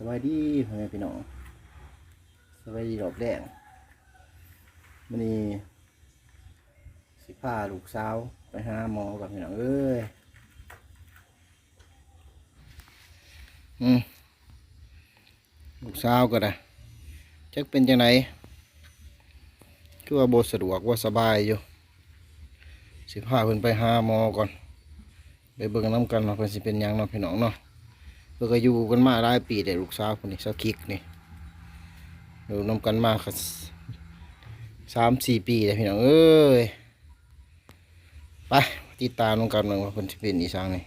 สบายดีพ่อแม่พี่น้องสบายดีดอกแดงมันนี้สิพาลูกสาวไปหาหมอกับพี่น้องเอ้ยอืมลูกสาวก็ได้จักเป็นจังไงคือว่าบสะดวกว่าสบายอยู่สิพาเพิ่นไปหาหมอก่อนไปเบิ่งน้ำกันว่าเพิ่นสิเป็นยังเนาะพี่น้องเนาะ เพิ่นก็อยู่กันมาหลายปีแต่ลูกสาวคนนี้สาวคิกนี่อยู่นำกันมาค่ะสามสี่ปีเลยพี่น้องเอ้ยไปติดตามนำกันเมืองว่าเพิ่นสิเป็นอีสางนี่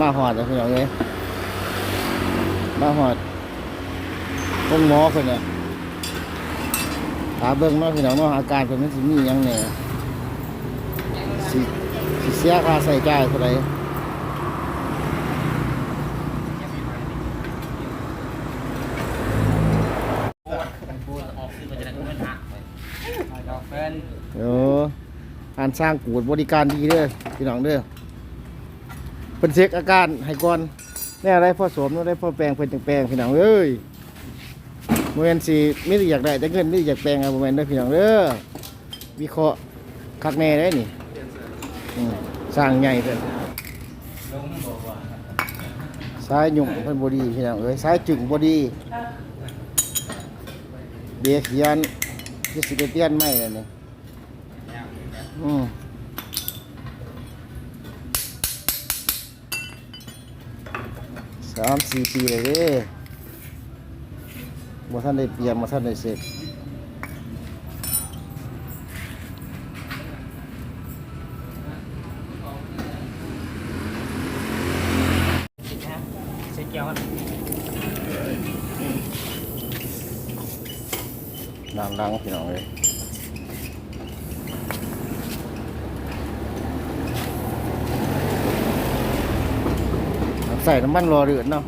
มาหอดเลยพี่น้องเอ้ยมาหอดต้นหมอคนเนี่ยหาเบิ่งเนาะพี่น้องเนาะอาการเพิ่นมันสิมีหยังแหน่ยสิสิเสียค่าใช้จ่ายเท่าไหร่พูดออกคือมันจะได้ไม่หักดอกเป็นเออการสร้างกูดบริการดีเด้อพี่น้องเด้อ เพิ่นเช็คอาการให้ก่อนแน่อะไรพ่อสวมได้พ่อแปลงเพิ่นจังแปลงพี่น้องเอ้ยบ่แม่นสิมีแต่อยากได้แต่เงินไมีแต่อยากแปลงอาบ่แม่นเด้พี่น้องเด้อวิเคราะห์คักแน่ได้นี่อืมสร้างใหญ่เพิ่นลงบอกว่าสายหยุ่งเพิ่นบ่ดีพี่น้องเอ้ยสายจึงบ่ดีเบียร์เขียนคือสิเปียนใหม่แล้วนี่อืม สามสี่ปีเลยเด้บ่ท่านได้เปลี่ยนบ่ท่านได้เสร็จใช้เกียวนางดังพี่น้องเลย ใส่น้ำมันรอเดือดเนาะ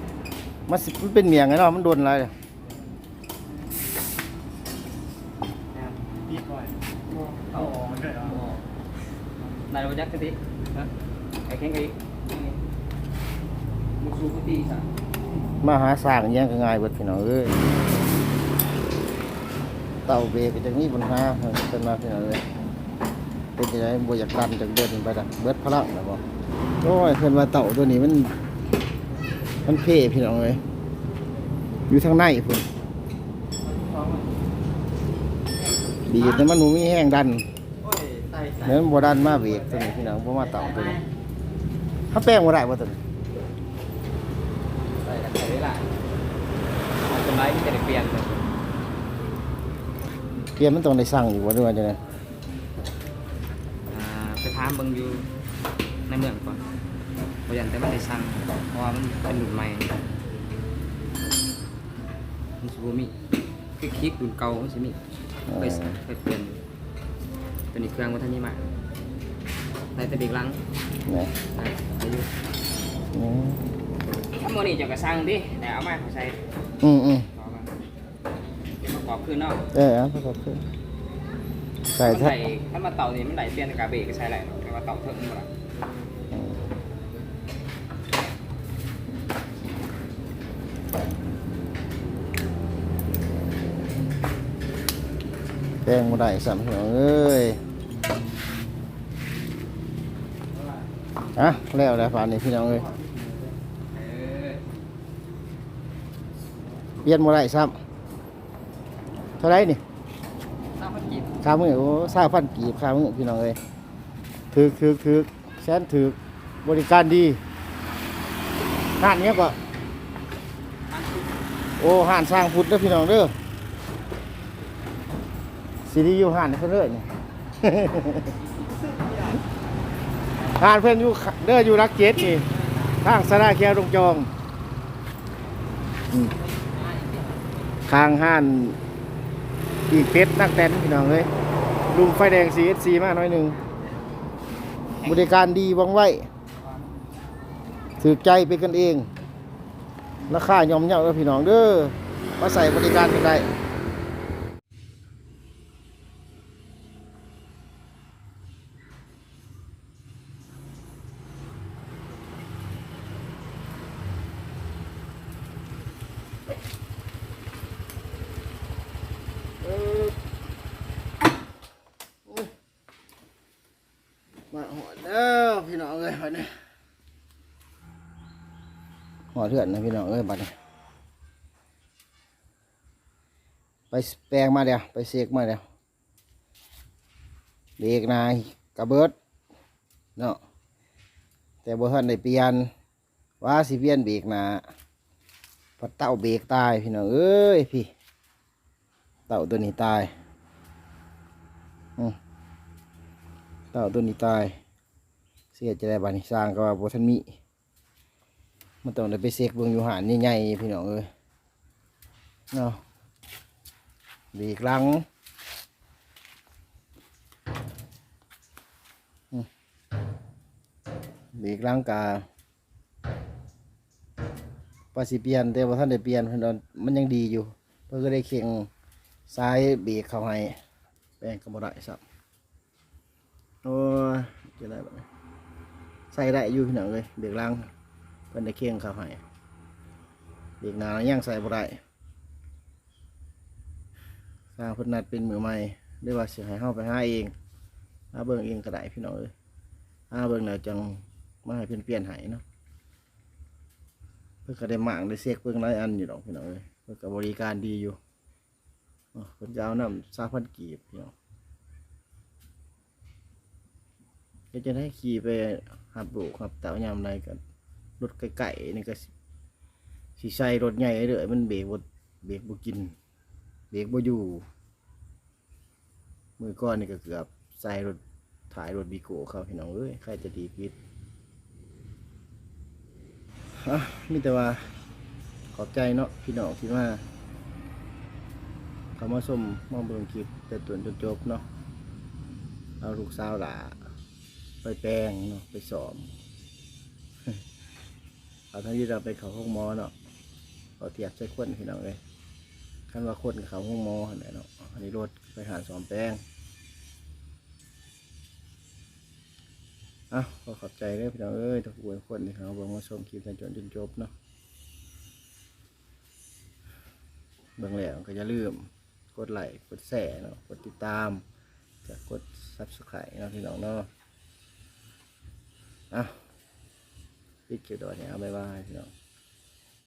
มันสิมันเป็นเมียงไงเนาะมันโดนอะไรเนี่ยพี่ก่อยเอาออกมันด้วยเหรอนายรู้จักกันดิฮะไอ้แข้งไอ้มุกซูกุตีสัมาหาสร้างอิหยังก็ง่ายเบิดพี่น้องเอ้ยเต่าเบรกจังนี้ปัญหาเพิ่นเป็นมาพี่น้องเอ้ยเป็นยังไงบ่อยากดันจังเดินไปดักเบิดพลังนะบ่โอ้ยเพิ่นว่าเต่าตัวนี้มัน มันเพ่พี่น้องเอ้ยอยู่ทางในพุ่นดีแต่มันบ่มีแห้งดันโอ้ยใส่ใส่เนื้อมันบ่ดันมาเบรกตัวนี้พี่น้องบ่มาเต่าตัวนี้ถ้าแป้งบ่ได้บ่ตัวนี้ใส่กันใส่ได้ละทำไรมันจะได้เปลี่ยนเลยเปลี่ยนมันต้องได้สั่งอยู่บ่ด้วยว่าจังได๋อ่าไปถามเบิ่งอยู่ในเมืองก่อน เพราะยันแต่มันได้สั่งเพราะว่ามันเป็นหนุนใหม่มันสิบ่มีคือคลิกรุ่นเก่ามันสิมีไปไปเปลี่ยนตัวนี้เครื่องวัฒนนี้มาใส่แต่เบรกหลังเนี่ยใส่อายุอืมถ้าโมนี่จะกระซังดิแต่เอามาใส่อืมอืมต่อมาเดี๋ยวประกอบขึ้นเนาะเออเอาประกอบขึ้นใส่มันถ้าใส่ถ้ามาเต่านี่มันไหลเปลี่ยนกับเบรกก็ใช่แหละแต่ว่าเต่าเถิงหมดละ แป้งบ่ได้สั่นพี่น้องเอ้ยอะแล้วแล้วป่านนี้พี่น้องเอ้ยเออเปลี่ยนบ่ได้ซ้ำเท่าไหรนี่สามพันกีบข้ามือโอ้ซาพันกีบข้ามือพี่น้องเอ้ยถือถือถือแสนถือบริการดีห้านเนี้ยก็พันกีบโอ้ห้านสร้างพุทธเด้อพี่น้องเด้อ สิริอยู่ห้านเพิ่นเด้อนี่ห้านเพิ่นอยู่เด้ออยู่รักเจ็ดนี่ทางสระแก้วตรงจองอืมข้างห้านอีกเพชรนักแตนพี่น้องเอ้ยลุงไฟแดง CSC มาหน่อยหนึ่ง บริการดีวังไวถือใจเป็นกันเอง ราคายอมเยาแล้วพี่น้องเด้อมาใส่บริการกันได้มาหอดเด้อพี่น้องเอ้ยบัดนี้ห อเถื่อนนะพี่น้องเอ้ยบัดนี้ไปแปลงมาเดียวไปเสกมาเดียวเบรกนายกระเบิดเนาะแต่บ่ทันได้เปลี่ยนว่าสิเปลี่ยนเบรกหนาพราะเต่าเบรกตายพี่น้องเอ้ยพี่ เต่าตัวนี้ตายเต่าตัวนี้ตาย เสียจะได้บานิสร้างก็ว่าบ่ทันมี มันต้องได้ไปเสกเบิ่งอยู่หานใหญ่ๆพี่น้องเอ้ยเนาะบีกลังบีกลังกาปาสิเปลี่ยนแต่ว่าท่านได้เปลี่ยนเพิ่นว่ามันยังดีอยู่ เพื่อก็ได้เข่งซ้ายบีกเข้าให้แป้งก็บ่ได้สับโอ้ยจะได้บบใส่ได้อยู่พี่น้องเลยเบีกลัง เพิ่นได้เข่งเข้าให้เบีกหน้ายังใส่บ่ได้สร้างเพิ่นนัดเป็นมือใหม่หรือว่าสิให้เฮาไปหาเองหาเบิ่งเองก็ได้พี่น้องเอ้ยหาเบิ่งแล้วจังมาให้เพิ่นเปลี่ยนให้เนาะเพิ่นก็ได้หมางได้เซ็กเบิ่งหลายอันอยู่ดอกพี่น้องเอ้ยเพิ่นก็บริการดีอยู่อ๋อเพิ่นจะเอาน้ำ3,000กีบพี่น้องก็จะได้ขี่ไปหับลูกหับเต่ายามใดกัน รถไก่ๆนี่ก็สิสิใส่รถใหญ่เด้อมันเบรกบ่เบรกบกิน เบรกบอยู่มือก้อนนี่ก็เกือบใส่รถถ่ายรถบีโก้เขาพี่น้องเอ้ยใครจะดีพิษอะมีแต่ว่าขอบใจเนาะพี่น้องที่มาเขามาชมมาเบิ่งคลิปแต่ต้นจนจบเนาะเอาลูกสาวหล่าไปแปลงเนาะไปสอบ เอาทั้งที่เราไปเขาห้องมอเนาะเอาเทียบใช้คนพี่น้องเลยคันว่าคนเขาห้องมอหั่นแหละเนาะอันนี้รถไปหาสอมแป้งอะขอขอบใจเลยพี่น้องเอ้ยทุกคนคนที่เขาเบิ่งมาชมคลิปจนจนจนจบเนาะเบิ่งแล้วก็อย่าลืมกดไลค์กดแชร์เนาะกดติดตามจะกด subscribe เนาะพี่น้องเนาะอะปิ ดคลิปดอกเนี่ยเอาบ๊ายบายพี่น้อง